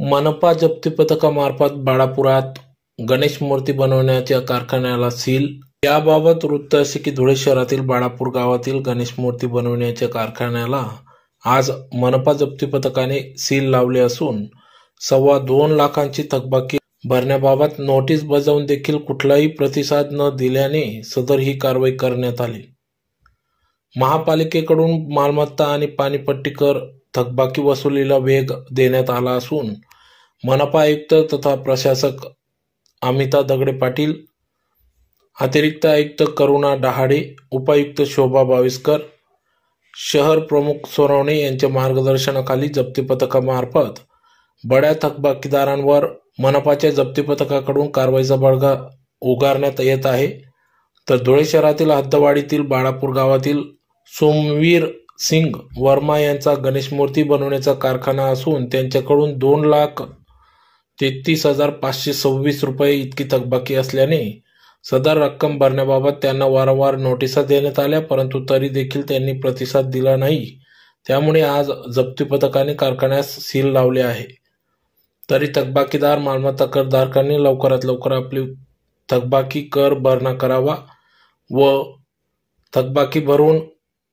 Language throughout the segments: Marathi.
मनपा जप्ती पथकामार्फत बाळापुरात गणेश मूर्ती बनवण्याच्या कारखान्याला सील. याबाबत वृत्त असे की धुळे शहरातील बाळापूर गावातील गणेश मूर्ती बनवण्याच्या कारखान्याला आज मनपा जप्ती पथकाने सील लावले असून सव्वा दोन लाखांची थकबाकी भरण्याबाबत नोटीस बजावून देखील कुठलाही प्रतिसाद न दिल्याने सदर ही कारवाई करण्यात आली. महापालिकेकडून मालमत्ता आणि पाणीपट्टी कर थकबाकी वसुलीला वेग देण्यात आला असून मनपा आयुक्त तथा प्रशासक अमिता दगडे पाटील अतिरिक्त आयुक्त करुणा डहाडे उपायुक्त शोभा बाविस्कर शहर प्रमुख सोनवणे यांच्या मार्गदर्शनाखाली जप्ती पथकामार्फत बड्या थकबाकीदारांवर मनपाच्या जप्ती पथकाकडून कारवाईचा बळगा उगारण्यात येत आहे. तर धुळे शहरातील हद्दवाडीतील बाळापूर गावातील सोमवीर सिंग वर्मा यांचा गणेश मूर्ती बनवण्याचा कारखाना असून त्यांच्याकडून दोन लाख तेहतीस हजार पाचशे सव्वीस रुपये इतकी थकबाकी असल्याने सदर रक्कम भरण्याबाबत त्यांना वारंवार नोटिसा देण्यात आल्या परंतु तरी देखील त्यांनी प्रतिसाद दिला नाही. त्यामुळे आज जप्ती पथकाने कारखान्यास सील लावले आहे. तरी थकबाकीदार मालमत्ता करधारकांनी लवकरात लवकर आपली थकबाकी कर भरणा करावा व थकबाकी भरून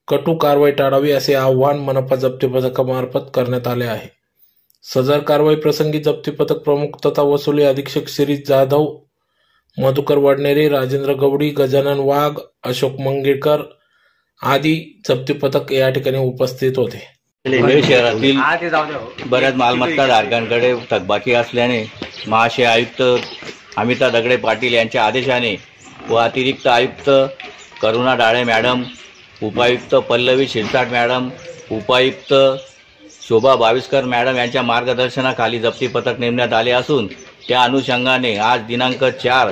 कटू कारवाई टाळावी असे आव्हान मनपा जप्ती पथकामार्फत करण्यात आले आहे. सदर कारवाई प्रसंगी जप्ती पथक प्रमुख तथा वसुली अधीक्षक श्री जाधव मधुकर वडनेरे राजेंद्र गवडी गजानन वाघ अशोक मंगेळकर आदी जप्ती पथक या ठिकाणी उपस्थित होते. शहरातील हा बऱ्याच मालमत्ता धारकांकडे थकबाकी असल्याने महाशय आयुक्त अमिता दगडे पाटील यांच्या आदेशाने व अतिरिक्त आयुक्त करुणा डाळे मॅडम उपायुक्त पल्लवी शिरसाट मॅडम उपायुक्त शोभा बाविस्कर मॅडम यांच्या मार्गदर्शनाखाली जप्ती पथक नेमण्यात आले असून त्या अनुषंगाने आज दिनांक चार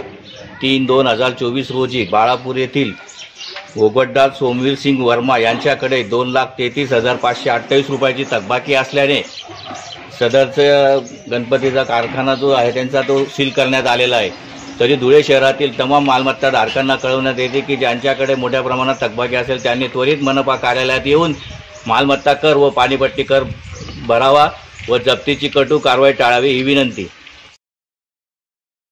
तीन दोन हजार चोवीस रोजी बाळापूर येथील ओगड्डा सोमवीर सिंग वर्मा यांच्याकडे दोन लाख तेहतीस हजार पाचशे अठ्ठावीस रुपयाची थकबाकी असल्याने सदरचा गणपतीचा कारखाना जो आहे त्यांचा तो सील करण्यात आलेला आहे. तरी धुळे शहरातील तमाम मालमत्ता धारकांना कळवण्यात येते की ज्यांच्याकडे मोठ्या प्रमाणात थकबाकी असेल त्यांनी त्वरित मनपा कार्यालयात येऊन मालमत्ता कर व पाणीपट्टी कर भरावा व जप्तीची कटू कारवाई टाळावी ही विनंती.